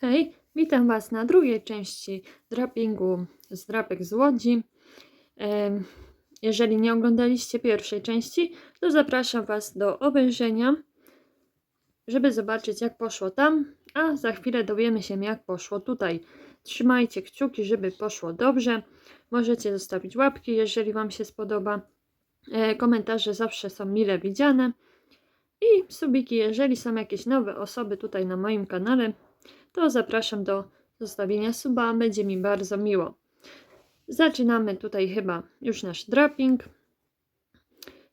Hej, witam Was na drugiej części drapingu z drapek z Łodzi. Jeżeli nie oglądaliście pierwszej części, to zapraszam Was do obejrzenia, żeby zobaczyć jak poszło tam, a za chwilę dowiemy się jak poszło tutaj. Trzymajcie kciuki, żeby poszło dobrze. Możecie zostawić łapki, jeżeli Wam się spodoba. E, Komentarze zawsze są mile widziane. I subiki, jeżeli są jakieś nowe osoby tutaj na moim kanale, to zapraszam do zostawienia suba, będzie mi bardzo miło. Zaczynamy tutaj chyba już nasz draping.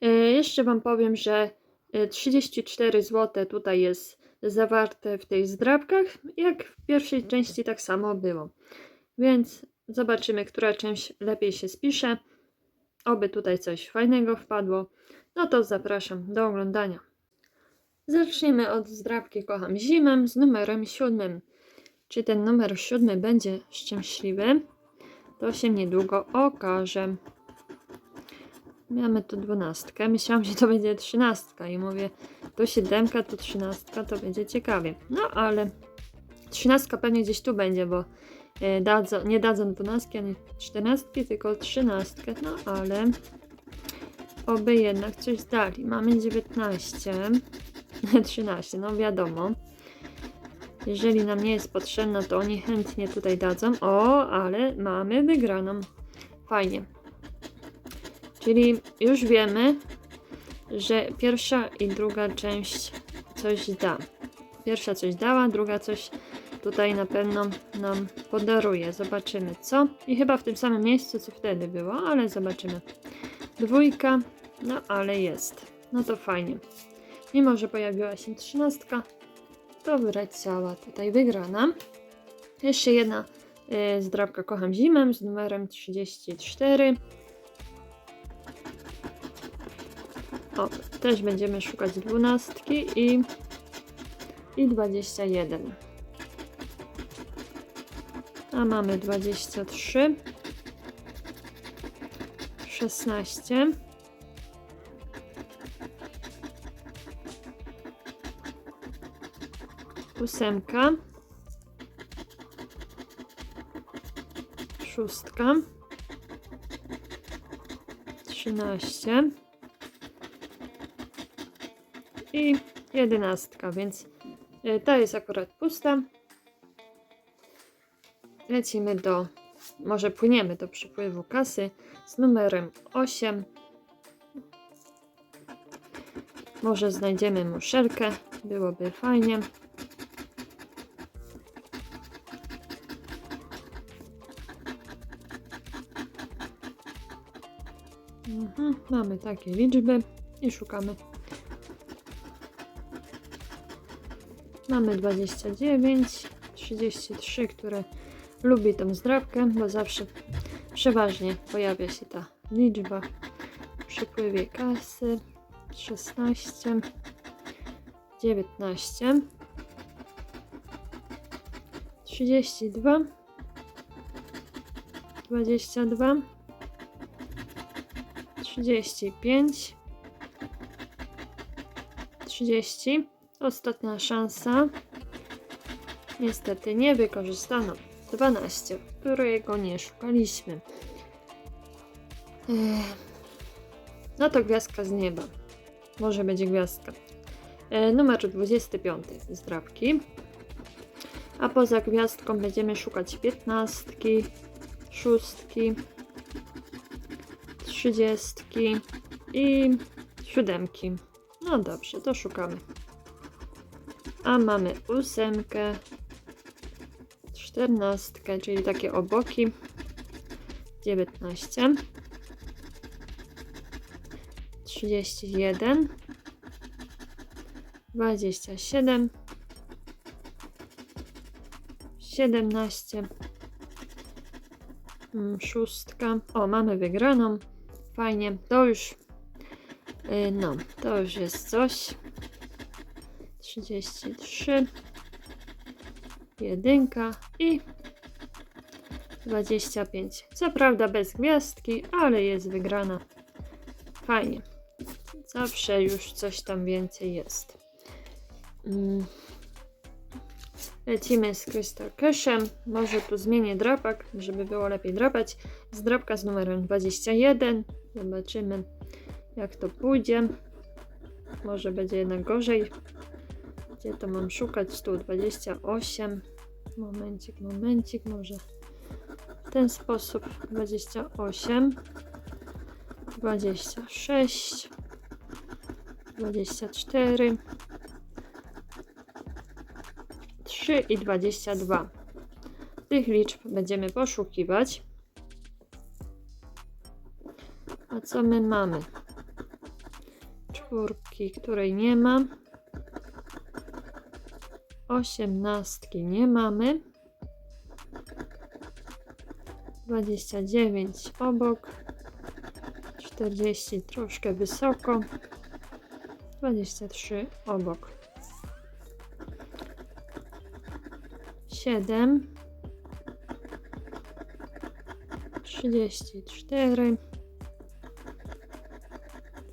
E, jeszcze Wam powiem, że e, 34 zł tutaj jest zawarte w tych zdrabkach, jak w pierwszej części tak samo było. Więc zobaczymy, która część lepiej się spisze. Oby tutaj coś fajnego wpadło. No to zapraszam do oglądania. Zaczniemy od zdrabki Kocham Zimę z numerem siódmym. Czy ten numer siódmy będzie szczęśliwy? To się niedługo okaże. Mamy tu dwunastkę. Myślałam, że to będzie trzynastka i mówię, tu siódemka, tu trzynastka, to będzie ciekawie. No ale trzynastka pewnie gdzieś tu będzie, bo e, dadzą, nie dadzą dwunastki ani czternastki, tylko trzynastkę. No ale oby jednak coś dali. Mamy 19. 13, no wiadomo. Jeżeli nam nie jest potrzebna, to oni chętnie tutaj dadzą. O, ale mamy wygraną. Fajnie. Czyli już wiemy, że pierwsza i druga część coś da. Pierwsza coś dała, druga coś tutaj na pewno nam podaruje. Zobaczymy co. I chyba w tym samym miejscu, co wtedy było, ale zobaczymy. Dwójka, no ale jest. No to fajnie. Mimo, że pojawiła się trzynastka, to wyleciała tutaj wygrana. Jeszcze jedna y, zdrabka Kocham Zimę z numerem 34. O, też będziemy szukać dwunastki i, i 21. A mamy 23. 16. ósemka, szóstka, trzynaście i jedenastka, więc e, ta jest akurat pusta. Lecimy do, może płyniemy do przypływu kasy z numerem 8. Może znajdziemy muszelkę, byłoby fajnie. Mhm, mamy takie liczby i szukamy. Mamy 29, 33, które lubi tą zdrabkę, bo zawsze przeważnie pojawia się ta liczba w przypływie kasy. 16, 19, 32, 22, 35 30 ostatnia szansa. Niestety nie wykorzystano. 12 którego nie szukaliśmy. No to gwiazdka z nieba. Może będzie gwiazdka. E, numer 25 zdrawki a poza gwiazdką będziemy szukać piętnastki szóstki trzydziestki i siódemki. No dobrze, to szukamy. A mamy ósemkę, czternastkę, czyli takie oboki, dziewiętnaście, trzydzieści jeden, dwadzieścia siedem, siedemnaście, mm, szóstka. O, mamy wygraną. Fajnie, to już, y, no, to już jest coś. 33, jedynka i 25. Co prawda bez gwiazdki, ale jest wygrana. Fajnie. Zawsze już coś tam więcej jest. Mm. Lecimy z Crystal Cashem. Może tu zmienię drapak, żeby było lepiej drapać. Z drapka z numerem 21. Zobaczymy, jak to pójdzie. Może będzie jednak gorzej. Gdzie to mam szukać? Tu 28. Momencik, momencik, może w ten sposób 28, 26, 24, 3 i 22. Tych liczb będziemy poszukiwać. Co my mamy? Czwórki, której nie ma. Osiemnastki nie mamy. 29 obok. 40 troszkę wysoko. 23 obok. 7 34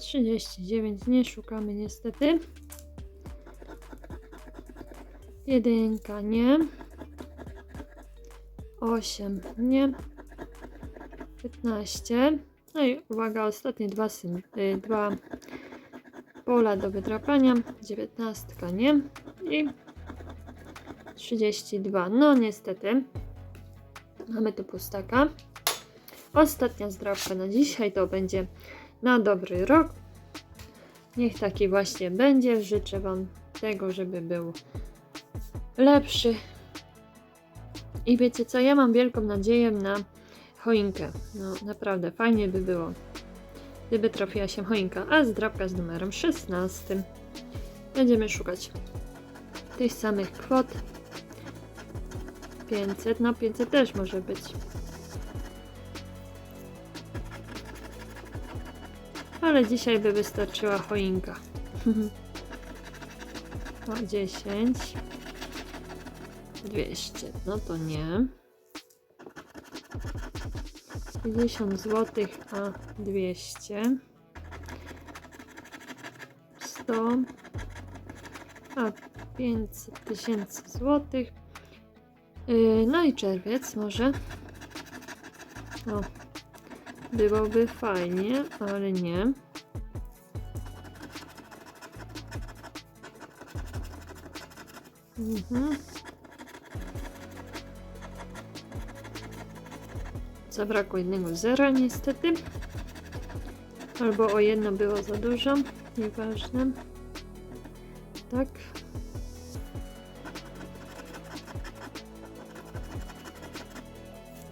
39 nie szukamy niestety. Jedynka nie. 8 nie. 15 no i uwaga ostatnie dwa, sym, y, dwa pola do wydrapania. 19 nie. I 32 no niestety. Mamy tu pustaka. Ostatnia zdrapka na dzisiaj. To będzie na dobry rok niech taki właśnie będzie życzę wam tego żeby był lepszy i wiecie co, ja mam wielką nadzieję na choinkę. No naprawdę, fajnie by było, gdyby trafiła się choinka. A zdrabka z numerem 16. Będziemy szukać tych samych kwot. 500, no 500 też może być. Ale dzisiaj by wystarczyła choinka. O, 10. 200, no to nie. 50 zł, a 200. 100, a 500 tysięcy złotych. Yy, no i czerwiec może. O, byłoby fajnie, ale nie. Mhm. Zabrakło jednego zera niestety. Albo o jedno było za dużo. Nieważne. Tak.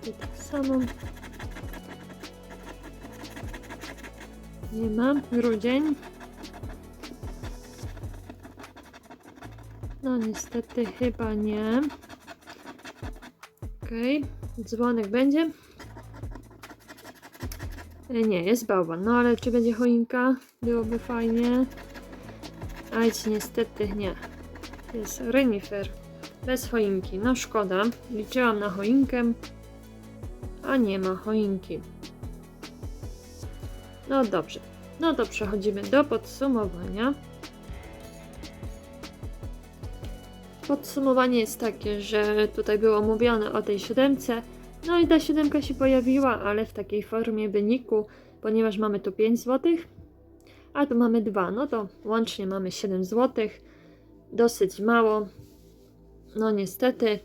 I tak samo. Nie ma. Grudzień. No niestety chyba nie. Okej. Okay. Dzwonek będzie. E, Nie, jest bałwan. No ale czy będzie choinka? Byłoby fajnie. Ać, niestety nie. Jest renifer. Bez choinki. No szkoda. Liczyłam na choinkę. A nie ma choinki. No dobrze. No to przechodzimy do podsumowania. Podsumowanie jest takie, że tutaj było mówione o tej siódemce. No i ta siódemka się pojawiła, ale w takiej formie wyniku, ponieważ mamy tu 5 zł, a tu mamy 2, no to łącznie mamy 7 zł. Dosyć mało. No niestety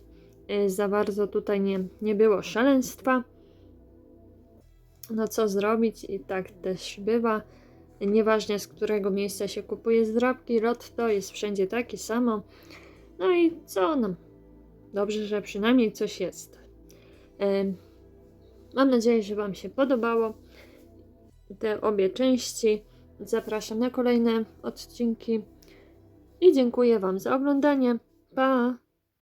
y, za bardzo tutaj nie, nie było szaleństwa. No co zrobić i tak też bywa. Nieważne z którego miejsca się kupuje zdrabki, to jest wszędzie takie samo. No i co no? Dobrze, że przynajmniej coś jest. Mam nadzieję, że Wam się podobało te obie części. Zapraszam na kolejne odcinki i dziękuję Wam za oglądanie. Pa!